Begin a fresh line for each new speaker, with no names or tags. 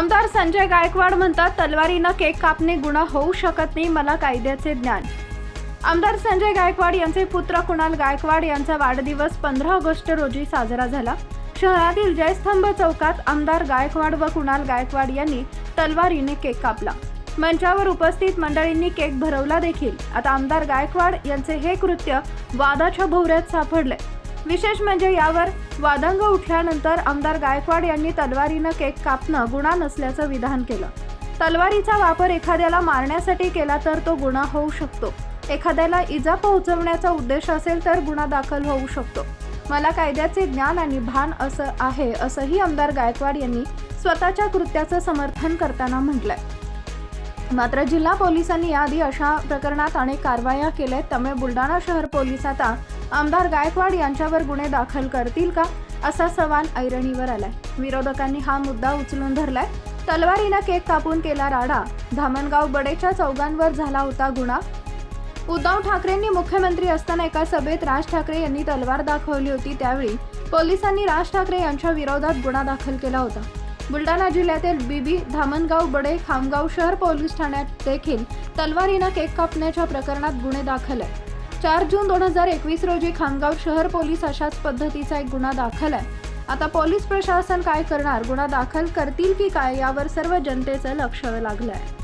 आमदार संजय गायकवाड म्हणतात तलवारीनं केक कापणे गुन्हा होऊ शकत नाही मला कायद्याचे ज्ञान. आमदार संजय गायकवाड यांचे पुत्र कुणाल गायकवाड यांचा वाढदिवस पंधरा ऑगस्ट रोजी साजरा झाला. शहरातील जयस्तंभ चौकात आमदार गायकवाड व कुणाल गायकवाड यांनी तलवारीने केक कापला. मंचावर उपस्थित मंडळींनी केक भरवला देखील. आता आमदार गायकवाड यांचे हे कृत्य वादाच्या भोवऱ्यात सापडले विशेष म्हणजे यावर वादंग उठल्यानंतर आमदार गायकवाड यांनी तलवारीनं केक कापणं गुन्हा नसल्याचं विधान केलं. तलवारीचा वापर एखाद्याला मारण्यासाठी केला तर तो गुन्हा होऊ शकतो. एखाद्याला इजा पोहोचवण्याचा उद्देश असेल तर गुन्हा दाखल होऊ शकतो. मला कायद्याचे ज्ञान आणि भान असं आहे असंही आमदार गायकवाड यांनी स्वतःच्या कृत्याचं समर्थन करताना म्हटलंय. मात्र जिल्हा पोलिसांनी याआधी अशा प्रकरणात अनेक कारवाया केल्या त्यामुळे बुलढाणा शहर पोलीस आता आमदार गायकवाड यांच्यावर गुन्हे दाखल करतील का असा सवाल ऐरणीवर आलाय. विरोधकांनी हा मुद्दा उचलून धरलाय. तलवारीनं केक कापून केला राडा. धामणगाव बडेच्या चौघांवर झाला होता गुन्हा. उद्धव ठाकरेंनी मुख्यमंत्री असताना एका सभेत राज ठाकरे यांनी तलवार दाखवली होती. त्यावेळी पोलिसांनी राज ठाकरे यांच्या विरोधात गुन्हा दाखल केला होता. बुलढाणा जिल्ह्यातील बीबी धामणगाव बडे खामगाव शहर पोलीस ठाण्यात देखील तलवारीनं केक कापण्याच्या प्रकरणात गुन्हे दाखल आहे चार जून दोन हजार एकवीस रोजी खामगाव शहर पोलीस अशाच पद्धतीचा एक गुन्हा दाखल आहे. आता पोलीस प्रशासन काय करणार? गुन्हा दाखल करतील की काय? यावर सर्व जनतेचं लक्ष लागलं आहे